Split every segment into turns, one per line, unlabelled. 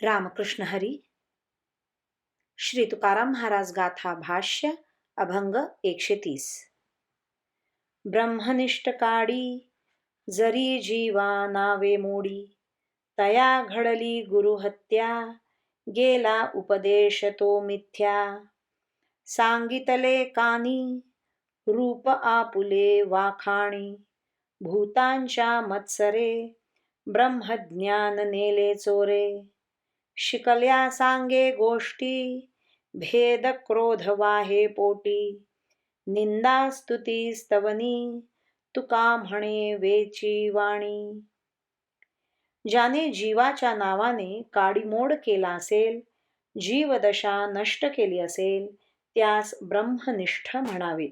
रामकृष्ण हरी। श्री तुकाराम महाराज गाथा भाष्य अभंग एकशे तीस ब्रह्मनिष्ठ काडी जरी जीवा नावे मोडी तया घडली गुरुहत्या गेला उपदेश तो मिथ्या। सांगितले कानी रूप आपुले वाखाणी भूतांच्या मत्सरे ब्रह्मज्ञान नेले चोरे। शिकल्या सांगे गोष्टी भेद क्रोध वाहे पोटी. निंदा स्तुती स्तवनी तुका म्हणे वेची वाणी. ज्याने जीवाच्या नावाने काडीमोड केला असेल जीवदशा नष्ट केली असेल त्यास ब्रह्मनिष्ठ म्हणावे.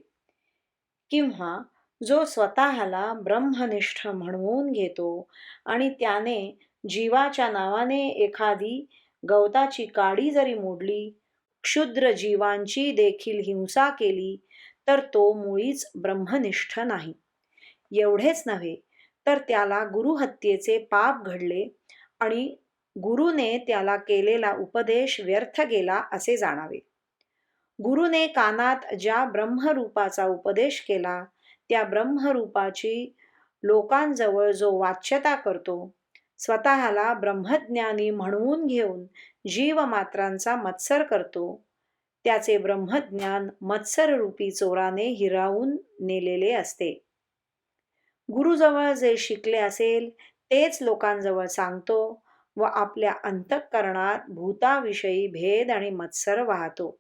किंवा जो स्वतःला ब्रह्मनिष्ठ म्हणवून घेतो आणि त्याने जीवाच्या नावाने एखादी गवताची काडी जरी मोडली क्षुद्र जीवांची देखील हिंसा केली तर तो मुळीच ब्रह्मनिष्ठ नाही. एवढेच नव्हे तर त्याला गुरुहत्येचे पाप घडले आणि गुरुने त्याला केलेला उपदेश व्यर्थ गेला असे जाणावे. गुरुने कानात ज्या ब्रह्मरूपाचा उपदेश केला त्या ब्रह्मरूपाची लोकांजवळ जो वाच्यता करतो स्वतःला ब्रह्मज्ञानी म्हणवून घेऊन जीवमात्रांचा मत्सर करतो त्याचे ब्रह्मज्ञान मत्सररूपी चोराने हिरावून नेलेले असते. गुरुजवळ जे शिकले असेल तेच लोकांजवळ सांगतो व आपल्या अंतःकरणात भूताविषयी भेद आणि मत्सर वाहतो.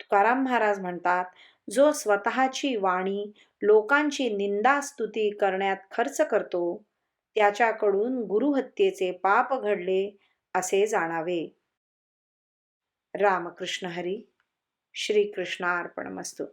तुकाराम महाराज म्हणतात जो स्वतःची वाणी लोकांची निंदा स्तुती करण्यात खर्च करतो त्याच्याकडून गुरुहत्येचे पाप घडले असे जाणावे. रामकृष्ण हरी श्रीकृष्णार्पणमस्तू.